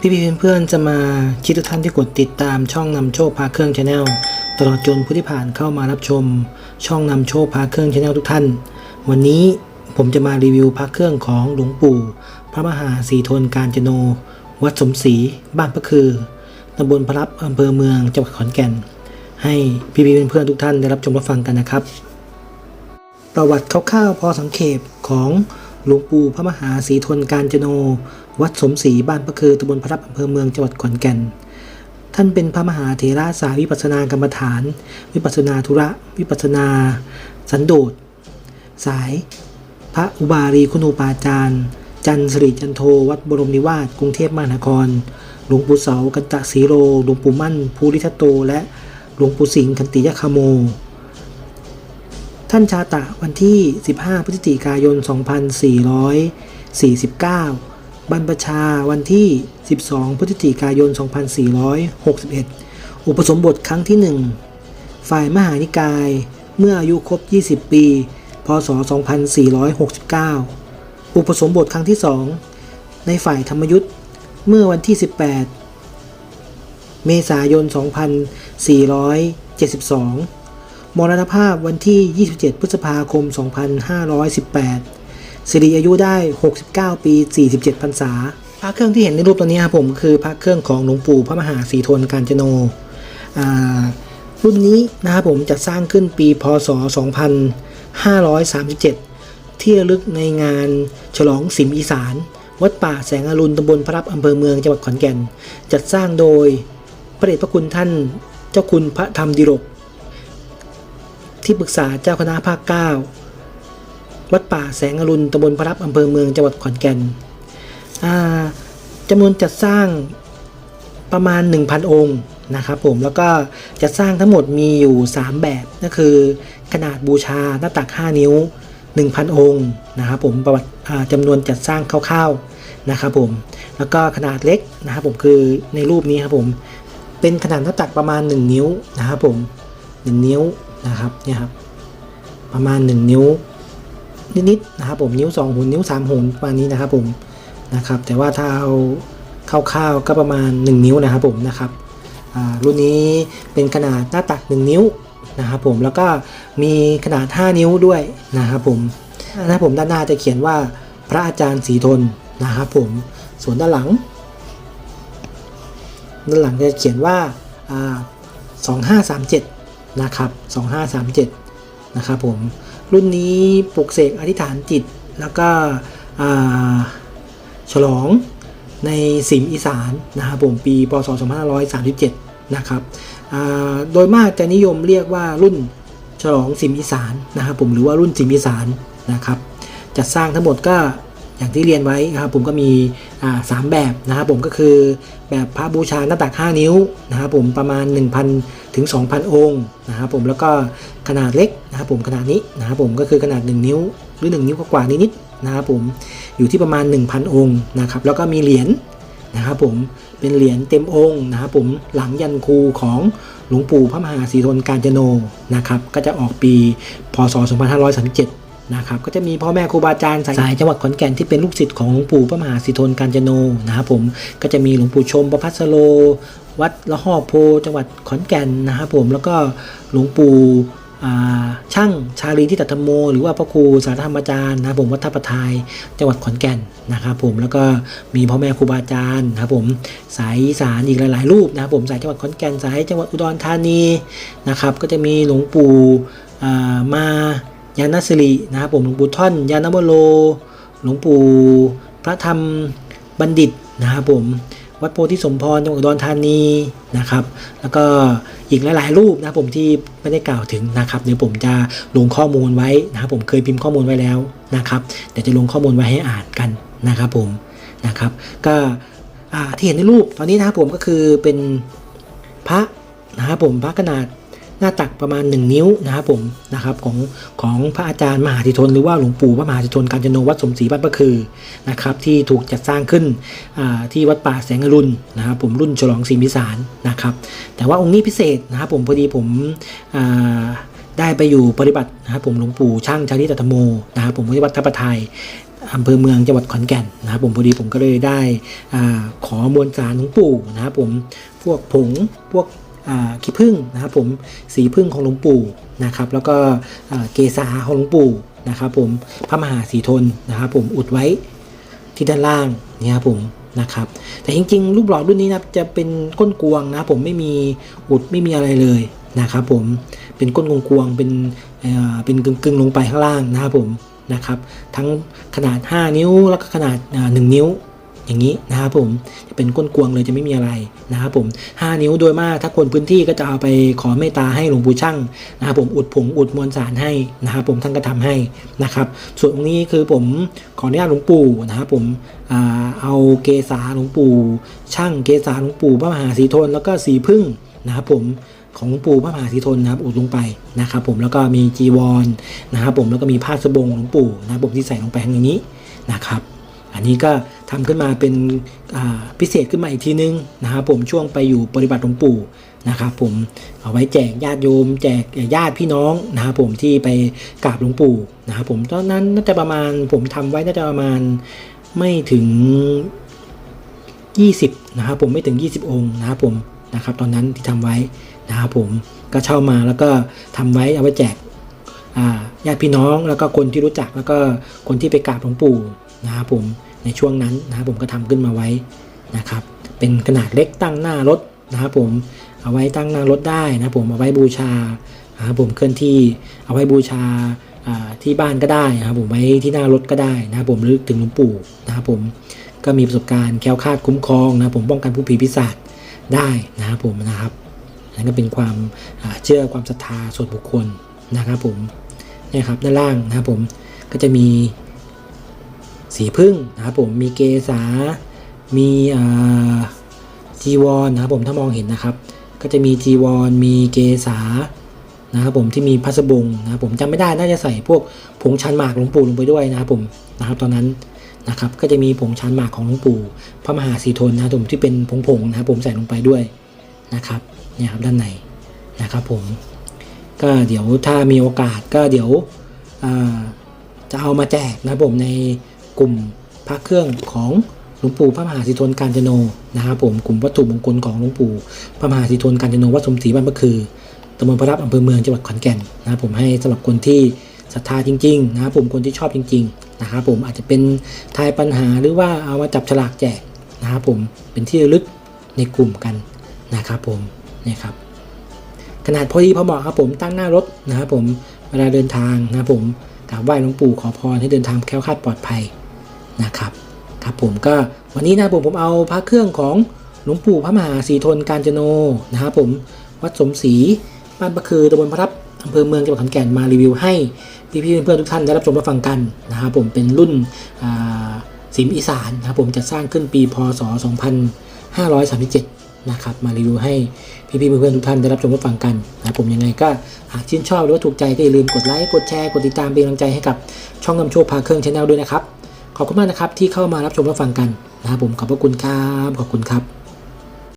พี่พี่เพื่อนๆจะมาคิดทุกท่านที่กดติดตามช่องนำโชคพาเครื่องชาแนลตลอดจนผู้ที่ผ่านเข้ามารับชม ช่องนำโชคพาเครื่องชาแนลทุกท่าน วันนี้ผมจะมารีวิวพระเครื่องของหลวงปู่ พระมหาสีทนการจโน วัดสมศรีบ้านพระคือตำบลพระรับอำเภอเมืองจังหวัดขอนแก่น ให้พี่พี่เพื่อนๆทุกท่านได้รับชมรับฟังกันนะครับ ประวัติคร่าวๆพอสังเขปของหลวงปู่พระมหาศรีทนการจโน วัดสมศรีบ้านพระคือตำบลพระรับอำเภอเมืองจังหวัดขอนแก่น ท่านเป็นพระมหาเถระสายวิปัสสนากรรมฐาน วิปัสสนาธุระ วิปัสสนาสันโดษ สาย พระอุบารีคุณูปาจารย์ จันทร์สิริจันโท วัดบรมนิวาสกรุงเทพมหานคร หลวงปู่เสากันตะสีโร หลวงปู่มั่น ภูริทัตโต และหลวงปู่สิงห์คันติยคโม ท่านชาตะวันที่ 15 พฤศจิกายน 2449 บรรพชาวันที่ 12 พฤศจิกายน 2461 อุปสมบทครั้งที่ 1 ฝ่ายมหานิกาย เมื่ออายุครบ 20 ปี พศ 2469 อุปสมบทครั้งที่ 2 ในฝ่ายธรรมยุทธ์ เมื่อวันที่ 18 เมษายน 2472 มรณภาพวันที่ 27 พฤษภาคม 2518 สิริอายุได้ 69 ปี 47 พรรษา พระเครื่องที่เห็นในรูปตัวนี้ครับผมคือพระเครื่องของหลวงปู่พระมหาสีทนการจโน่รุ่นนี้นะครับผมจะสร้างขึ้นปีพศ 2537 ที่ระลึกในงานฉลองสิมอีสาน วัดป่าแสงอรุณตำบลพระรับอำเภอเมืองจังหวัดขอนแก่น จัดสร้างโดยพระเดชพระคุณท่านเจ้าคุณพระธรรมดิรก ที่ปรึกษาเจ้าคณะภาค 9 วัดป่าแสงอรุณตำบลพระรับอำเภอเมืองจังหวัดขอนแก่นจำนวนจัดสร้างประมาณ 1,000 องค์นะครับผมแล้วก็จัดสร้างทั้งหมดมีอยู่ 3 แบบก็คือ ขนาดบูชาหน้าตัก 5 นิ้ว 1,000 องค์นะครับผมประวัติจำนวนจัดสร้างคร่าวๆนะครับผมแล้วก็ขนาดเล็กนะครับผมคือในรูปนี้ครับผมเป็นขนาดหน้าตักประมาณ 1 นิ้วนะครับผม1นิ้วนะครับเนี่ยครับประมาณ 1 นิ้ว นิดๆนะครับผมนิ้ว2หุ่นนิ้ว3หุ่นประมาณนี้นะครับผมนะครับ แต่ว่าถ้าเอาคร่าวๆก็ประมาณ 1 นิ้วนะครับผมนะครับรุ่นนี้เป็นขนาดหน้าตัก 1 นิ้วนะครับผมแล้วก็มีขนาด 5 นิ้วด้วยนะครับผมนะครับผมด้านหน้าจะเขียนว่าพระอาจารย์สีทนนะครับผมส่วนด้านหลัง ด้านหลังจะเขียนว่าอ่า2537นะครับ2537นะครับผม รุ่นนี้ปลุกเสกอธิษฐานจิต แล้วก็ฉลองในสิมอีสานนะครับผมปีพศ2537 นะครับโดยมากจะนิยมเรียกว่ารุ่นฉลองสิมอีสานนะครับผมหรือว่ารุ่นสิมอีสานนะครับจัดสร้างทั้งหมดก็อย่างที่เรียนไว้นะครับผมก็มีสามแบบนะครับผมก็คือแบบพระบูชาหน้าตัก 5 นิ้วนะครับผมประมาณ1,000 ถึง 2,000 องค์นะครับผมแล้วก็ขนาดเล็กนะครับผมขนาดนี้นะครับผมก็คือขนาด 1 นิ้วหรือ 1 นิ้วกว่านิดๆนะครับผมอยู่ที่ประมาณ 1,000 องค์นะครับแล้วก็มีเหรียญนะครับผมเป็นเหรียญเต็มองค์นะครับผมหลังยันคูของหลวงปู่พระมหาสีทนการจโนนะครับก็จะออกปีพศ 2537 นะครับก็จะมีพ่อแม่ครูบาอาจารย์สายจังหวัดขอนแก่นที่เป็นลูกศิษย์ของหลวงปู่พระมหาสิทธนการจโนนะครับผมก็จะมีหลวงปู่ชมประพัสโล วัดละหอบโพจังหวัดขอนแก่นนะครับผมแล้วก็หลวงปู่ช่างชาลีที่ตัตธโม หรือว่าพระครูสารธรรมอาจารย์นะครับผมวัดท่าประทายจังหวัดขอนแก่นนะครับผมแล้วก็มีพ่อแม่ครูบาอาจารย์นะครับผมสายสานอีกหลายๆรูปนะครับผมสายจังหวัดขอนแก่นสายจังหวัดอุดรธานีนะครับก็จะมีหลวงปู่มา ยานสิรินะครับผมหลวงปู่ท่อน ยานวโรหลวงปู่พระธรรมบัณฑิตนะครับผมวัดโพธิสมพรจังหวัดอุดรธานีนะครับ แล้วก็อีกหลาย ๆ รูปนะครับผมที่ไม่ได้กล่าวถึงนะครับเดี๋ยวผมจะลงข้อมูลไว้นะครับผมเคยพิมพ์ข้อมูลไว้แล้วนะครับเดี๋ยวจะลงข้อมูลไว้ให้อ่านกันนะครับผมนะครับ ก็ที่เห็นในรูปตอนนี้นะครับผมก็คือเป็นพระนะครับผมพระขนาด หน้าตักประมาณ 1 นิ้วนะครับผมนะครับของของพระอาจารย์มหาธิทนหรือว่าหลวงปู่พระมหาธิทนการจโนวัดสมศรีบ้านพระคือนะครับที่ถูกจัดสร้างขึ้นที่วัดป่าแสงอรุณนะครับผมรุ่นฉลองศรีมิสารนะครับแต่ว่าองค์นี้พิเศษนะครับผมพอดีผมได้ไปอยู่ปฏิบัตินะครับผมหลวงปู่ช่างชาลิตธรรมโมนะครับผมที่วัดทัพประทายอำเภอเมืองจังหวัดขอนแก่นนะครับผมพอดีผมก็เลยได้อขอมวลสารหลวงปู่นะครับผมพวกผงพวก ขี้ผึ้งนะครับผมสีผึ้งของหลวงปู่นะครับแล้วก็เกษาของหลวงปู่นะครับผมพระมหาสีทนนะครับผมอุดไว้ที่ด้านล่างนี่ครับผมนะครับแต่จริงๆรูปหล่อรุ่นนี้นะจะเป็นก้นกวงนะผมไม่มีอุดไม่มีอะไรเลยนะครับผมเป็นก้นกวงเป็นเป็นกึ่งๆลงไปข้างล่างนะครับผมนะครับทั้งขนาด 5 นิ้วแล้วก็ขนาดอ่า1นิ้ว อย่างนี้นะครับผมจะเป็นก้นกวงเลยจะไม่มีอะไรนะครับผม 5 นิ้วโดยมากถ้าคนพื้นที่ก็จะเอาไปขอเมตตาให้หลวงปู่ช่างนะครับผมอุดผงอุดมวลสารให้นะครับผมท่านก็ทำให้นะครับส่วนตรงนี้คือผมขออนุญาตหลวงปู่นะครับผมเอาเกษาหลวงปู่ ช่างเกษาหลวงปู่พระมหาสีทนแล้วก็สีพึ่งนะครับผมของหลวงปู่พระมหาสีทนนะครับอุดลงไปนะครับผมแล้วก็มีจีวรนะครับผมแล้วก็มีผ้าสบงหลวงปู่นะครับผมที่ใส่ลงไปข้างนี้นะครับ อันนี้ก็ ทำขึ้นมาเป็นพิเศษขึ้นมาอีกทีนึงนะครับผมช่วงไปอยู่ปฏิบัติหลวงปู่นะครับผมเอาไว้แจกญาติโยม แจกญาติพี่น้องนะครับผมที่ไปกราบหลวงปู่นะครับผมตอนนั้นน่าจะประมาณผมทำไว้น่าจะประมาณไม่ถึง 20นะครับผมไม่ถึง 20 องค์นะครับผมนะครับ ตอนนั้นที่ทำไว้นะครับผมก็เช่ามาแล้วก็ทำไว้เอาไว้แจกญาติพี่น้องแล้วก็คนที่รู้จักแล้วก็คนที่ไปกราบหลวงปู่นะครับผม ในช่วงนั้นนะครับผมก็ทำขึ้นมาไว้นะครับ เป็นขนาดเล็กตั้งหน้ารถนะครับผมเอาไว้ตั้งหน้ารถได้นะครับผมเอาไว้บูชานะครับผมเคลื่อนที่เอาไว้บูชาที่บ้านก็ได้นะครับผมไว้ที่หน้ารถก็ได้นะครับผมระลึกถึงหลวงปู่นะครับผมก็มีประสบการณ์แคล้วคลาดคุ้มครองนะครับผมป้องกันผู้ผีปีศาจได้นะครับผมนะครับนั่นก็เป็นความเชื่อความศรัทธาส่วนบุคคลนะครับผมนี่ครับด้านล่างนะครับผมก็จะมี สีพึ่งนะครับผมมีเกษา มีจีวรนนะครับผมถ้ามองเห็นนะครับ ก็จะมีจีวร มีเกษานะครับผมที่มีพัสบงนะครับผมจำไม่ได้น่าจะใส่พวกผงชันหมากหลวงปู่ลงไปด้วยนะครับผมนะครับตอนนั้นนะครับก็จะมีผงชานหมากของหลวงปู่พระมหาสีทนนะครับผมที่เป็นผงๆนะครับผมใส่ลงไปด้วยนะครับเนี่ยครับด้านในนะครับผมก็เดี๋ยวถ้ามีโอกาสก็เดี๋ยวจะเอามาแจกนะครับผมใน กลุ่มพระเครื่องของหลวงปู่พระมหาสีทนการจโนนะครับผมกลุ่มวัตถุมงคลของหลวงปู่พระมหาสีทนการจโนวัดสมศรีบ้านพระคือตำบลพระรับอำเภอเมืองจังหวัดขอนแก่นนะครับผมให้สำหรับคนที่ศรัทธาจริงๆนะครับผมคนที่ชอบจริงๆนะครับผมอาจจะเป็นทายปัญหาหรือว่าเอามาจับฉลากแจกนะครับผมเป็นที่ระลึกในกลุ่มกันนะครับผมเนี่ยครับขนาดพอดีพอเหมาะครับผมตั้งหน้ารถนะครับผมเวลาเดินทางนะครับผมกราบไหว้หลวงปู่ขอพรให้เดินทางแคล้วคลาดปลอดภัย นะครับครับผมก็วันนี้นะผมผมเอาพระเครื่องของหลวงปู่พระมหาสีทนการจโนนะครับผมวัดสมศรีบ้านประคือตำบลพระรับอำเภอเมืองจังหวัดขอนแก่นมารีวิวให้พี่ๆเพื่อนๆทุกท่านได้รับชมรับฟังกันนะครับผมเป็นรุ่นสิมอีสานนะครับผมจะสร้างขึ้นปีพศ 2537 นะครับมารีวิวให้พี่ๆเพื่อนๆทุกท่านได้รับชมรับฟังกันนะครับผมยังไงก็หากชื่นชอบหรือว่าถูกใจก็อย่าลืมกดไลค์กดแชร์กดติดตามเป็นกำลังใจให้กับช่องนำโชคพาเครื่องชาแนลด้วยนะครับ ขอบคุณมากนะครับที่เข้ามารับชมรับฟังกันนะครับผมขอบพระคุณครับขอบคุณครับ